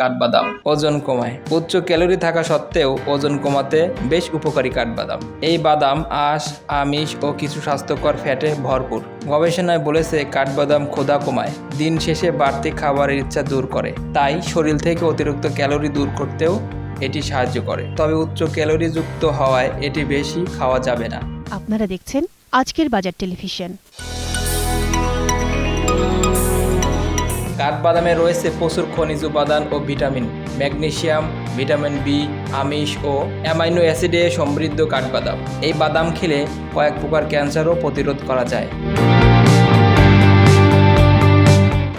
কাঠবাদাম, ওজন কমায়। উচ্চ ক্যালোরি থাকা সত্ত্বেও ওজন কমাতে বেশ উপকারী কাঠবাদাম। এই বাদাম, আঁশ, আমিষ ও কিছু স্বাস্থ্যকর ফ্যাটে ভরপুর। গবেষণায় বলেছে, কাঠবাদাম ক্ষুধা কমায়, দিন শেষে বাড়তি খাবারের ইচ্ছা দূর করে। তাই শরীর থেকে অতিরিক্ত ক্যালোরি দূর করতেও এটি সাহায্য করে। তবে উচ্চ ক্যালোরিযুক্ত হওয়ায় এটি বেশি খাওয়া যাবে না। আপনারা দেখছেন আজকের বাজার টেলিভিশন। কাঠবাদামে রয়েছে প্রচুর খনিজ উপাদান ও ভিটামিন, ম্যাগনেশিয়াম, ভিটামিন বি, আমিষ ও অ্যামাইনো অ্যাসিডে সমৃদ্ধ কাঠবাদাম। এই বাদাম খেলে কয়েক প্রকার ক্যান্সারও প্রতিরোধ করা যায়।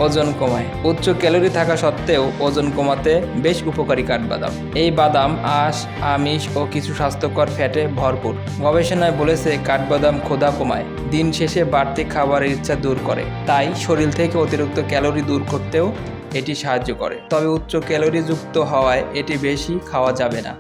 ওজন কমায়। উচ্চ ক্যালোরি থাকা সত্ত্বেও ওজন কমাতে বেশ উপকারী কাঠবাদাম। এই বাদাম, আঁশ, আমিষ ও কিছু স্বাস্থ্যকর ফ্যাটে ভরপুর। গবেষণায় বলেছে, কাঠবাদাম ক্ষুধা কমায়, দিন শেষে বাড়তি খাবারের ইচ্ছা দূর করে। তাই শরীর থেকে অতিরিক্ত ক্যালোরি দূর করতেও এটি সাহায্য করে। তবে উচ্চ ক্যালোরিযুক্ত হওয়ায় এটি বেশি খাওয়া যাবে না।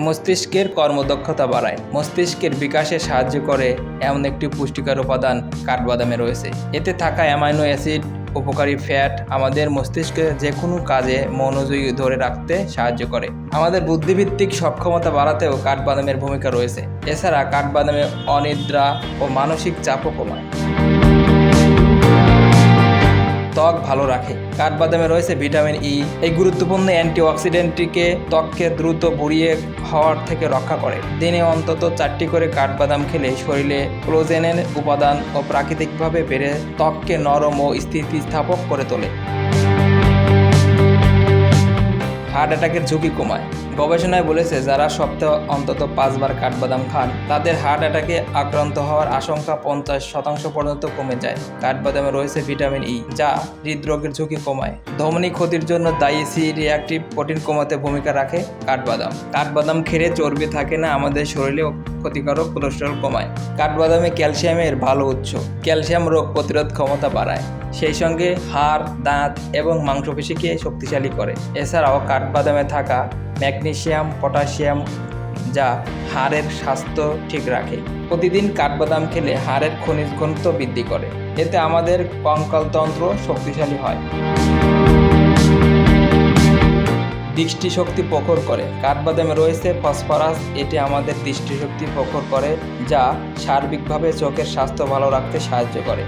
মস্তিষ্কের কর্মদক্ষতা বাড়ায়। মস্তিষ্কের বিকাশে সাহায্য করে এমন একটি পুষ্টিকর উপাদান কাঠবাদামে রয়েছে। এতে থাকা অ্যামাইনো অ্যাসিড, উপকারী ফ্যাট আমাদের মস্তিষ্কে যে কোনো কাজে মনোযোগী ধরে রাখতে সাহায্য করে। আমাদের বুদ্ধিভিত্তিক সক্ষমতা বাড়াতেও কাঠবাদামের ভূমিকা রয়েছে। এছাড়া কাঠবাদামে অনিদ্রা ও মানসিক চাপও কমায়। ত্বক ভালো রাখে। কাঠবাদামে রয়েছে ভিটামিন ই এই গুরুত্বপূর্ণ অ্যান্টিঅক্সিডেন্টটিকে ত্বককে দ্রুত বুড়িয়ে হওয়ার থেকে রক্ষা করে। দিনে অন্তত চারটি করে কাঠবাদাম খেলে শরীরে ক্লোজেনের উপাদান ও প্রাকৃতিকভাবে বেড়ে ত্বককে নরম ও স্থিতিস্থাপক করে তোলে। হার্ট অ্যাটাকের ঝুঁকি কমায়। গবেষণায় বলেছে, যারা সপ্তাহে অন্তত পাঁচবার কাঠবাদাম খান, তাদের হার্ট অ্যাটাকে আক্রান্ত হওয়ার আশঙ্কা পঞ্চাশ শতাংশ পর্যন্ত কমে যায়। কাঠবাদামে রয়েছে ভিটামিন ই যা হৃদরোগের ঝুঁকি কমায়। ধমনী ক্ষতির জন্য দায়ী সি রিঅ্যাক্টিভ প্রোটিন কমাতে ভূমিকা রাখে কাঠবাদাম। কাঠবাদাম খেলে চর্বি থাকে না, আমাদের শরীরেও ক্ষতিকারক কোলেস্টেরল কমায়। কাঠবাদামে ক্যালসিয়ামের ভালো উৎস, ক্যালসিয়াম রোগ প্রতিরোধ ক্ষমতা বাড়ায়। সেই সঙ্গে হাড়, দাঁত এবং মাংসপেশিকে শক্তিশালী করে। এছাড়াও কাঠবাদামে থাকা ম্যাগনেসিয়াম পটাশিয়াম যা হাড়ের স্বাস্থ্য ঠিক রাখে। প্রতিদিন কাঠবাদাম খেলে হাড়ের খনিজ ঘনত্ব বৃদ্ধি করে। এতে আমাদের কঙ্কালতন্ত্র শক্তিশালী হয়। দৃষ্টিশক্তি প্রখর করে। কাঠবাদামে রয়েছে ফসফরাস। এটি আমাদের দৃষ্টিশক্তি প্রখর করে, যা সার্বিকভাবে চোখের স্বাস্থ্য ভালো রাখতে সাহায্য করে।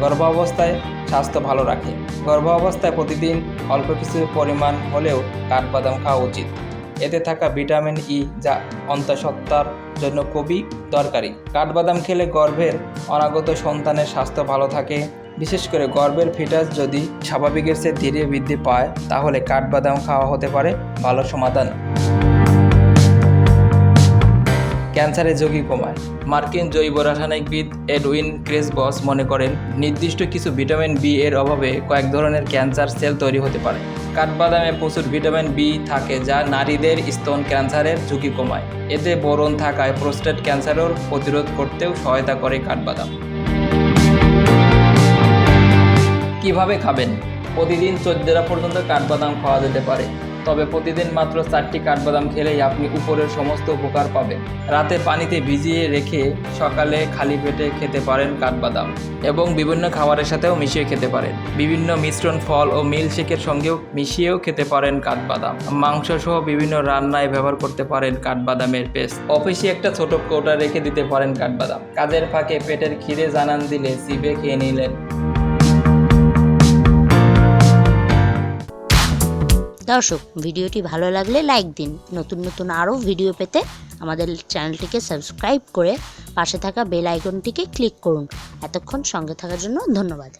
গর্ভাবস্থায় স্বাস্থ্য ভালো রাখে। গর্ভাবস্থায় প্রতিদিন অল্প কিছু পরিমাণ হলেও কাঠবাদাম খাওয়া উচিত। এতে থাকা ভিটামিন ই যা অন্তঃসত্ত্বার জন্য খুবই দরকারি। কাঠবাদাম খেলে গর্ভের অনাগত সন্তানের স্বাস্থ্য ভালো থাকে। বিশেষ করে গর্ভের ফিটাস যদি স্বাভাবিকের চেয়ে ধীরে বৃদ্ধি পায়, তাহলে কাঠবাদাম খাওয়া হতে পারে ভালো সমাধান। ক্যান্সারের ঝুঁকি কমায়। মার্কিন জৈব রাসায়নিকবিদ এডউইন ক্রেসবস মনে করেন, নির্দিষ্ট কিছু ভিটামিন বি এর অভাবে কয়েক ধরনের ক্যান্সার সেল তৈরি হতে পারে। কাঠবাদামে প্রচুর ভিটামিন বি থাকে যা নারীদের স্তন ক্যান্সারের ঝুঁকি কমায়। এতে বোরন থাকায় প্রোস্টেট ক্যান্সারও প্রতিরোধ করতেও সহায়তা করে কাঠবাদাম। কীভাবে খাবেন? প্রতিদিন চোদ্দটা পর্যন্ত কাঠবাদাম খাওয়া যেতে পারে। তবে প্রতিদিন মাত্র চারটি কাঠবাদাম খেলেই আপনি উপরের সমস্ত উপকার পাবেন। রাতে পানিতে ভিজিয়ে রেখে সকালে খালি পেটে খেতে পারেন কাঠবাদাম এবং বিভিন্ন খাবারের সাথেও মিশিয়ে খেতে পারেন। বিভিন্ন মিশ্রণ ফল ও মিল্কশেকের সঙ্গেও মিশিয়েও খেতে পারেন কাঠবাদাম। মাংস সহ বিভিন্ন রান্নায় ব্যবহার করতে পারেন কাঠবাদামের পেস্ট। অফিসে একটা ছোট কৌটা রেখে দিতে পারেন কাঠবাদাম। কাজের ফাঁকে পেটের খিদে জানান দিলে চিবে খেয়ে নিলেন দর্শক, ভিডিওটি ভালো লাগলে লাইক দিন। নতুন নতুন আরও ভিডিও পেতে আমাদের চ্যানেলটিকে সাবস্ক্রাইব করে পাশে থাকা বেল আইকনটিকে ক্লিক করুন। এতক্ষণ সঙ্গে থাকার জন্য ধন্যবাদ।